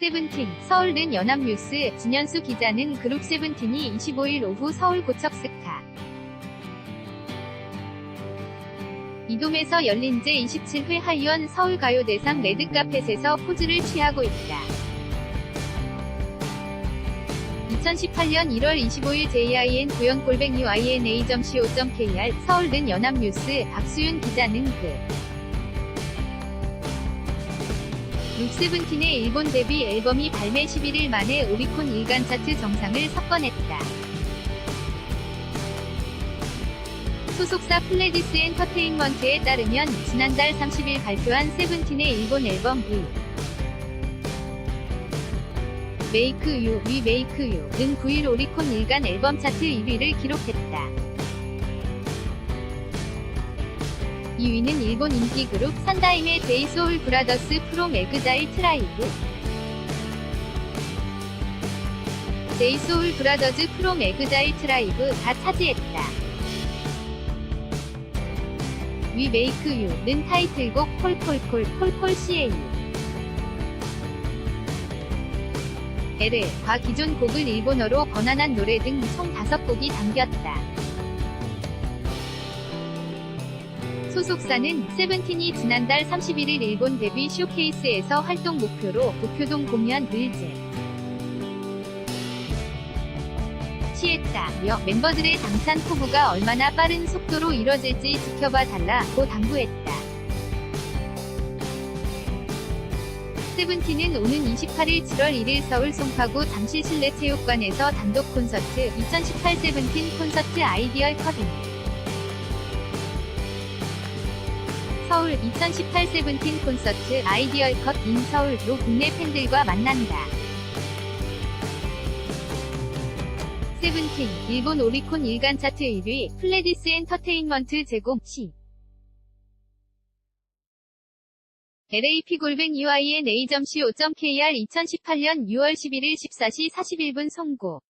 세븐틴, 서울는 연합뉴스, 진현수 기자는 그룹 세븐틴이 25일 오후 서울 고척스타. 이돔에서 열린 제27회 하이원 서울가요대상 레드카펫에서 포즈를 취하고 있다. 2018년 1월 25일 JIN 구연골뱅이 YNA.co.kr 서울는 연합뉴스 박수윤 기자는 그 룩세븐틴의 일본 데뷔 앨범이 발매 11일 만에 오리콘 일간 차트 정상을 석권했다. 소속사 플레디스 엔터테인먼트에 따르면 지난달 30일 발표한 세븐틴의 일본 앨범 위 메이크 유, 위 메이크 유는 9일 오리콘 일간 앨범 차트 1위를 기록했다. 2위는 일본 인기 그룹 산다임의 데이소울 브라더스 프롬 에그자일 트라이브 데이소울 브라더즈 프롬 에그자일 트라이브가 차지했다. 위 메이크 유는 타이틀곡 콜콜콜 콜콜 CAU L과 기존 곡을 일본어로 번안한 노래 등 총 5곡이 담겼다. 소속사는 세븐틴이 지난달 31일 일본 데뷔 쇼케이스에서 활동 목표로 도쿄동 공연 을제 취했다며 멤버들의 당찬 포부가 얼마나 빠른 속도로 이뤄질지 지켜봐 달라고 당부했다. 세븐틴은 오는 28일 7월 1일 서울 송파구 잠실 실내체육관에서 단독 콘서트 2018 세븐틴 콘서트 아이디얼 컷인 서울 2018 세븐틴 콘서트 아이디얼 컷 인 서울로 국내 팬들과 만난다. 세븐틴, 일본 오리콘 일간 차트 1위, 플레디스 엔터테인먼트 제공, 시. LAP 골뱅 UIN A.co.kr 2018년 6월 11일 14시 41분 송고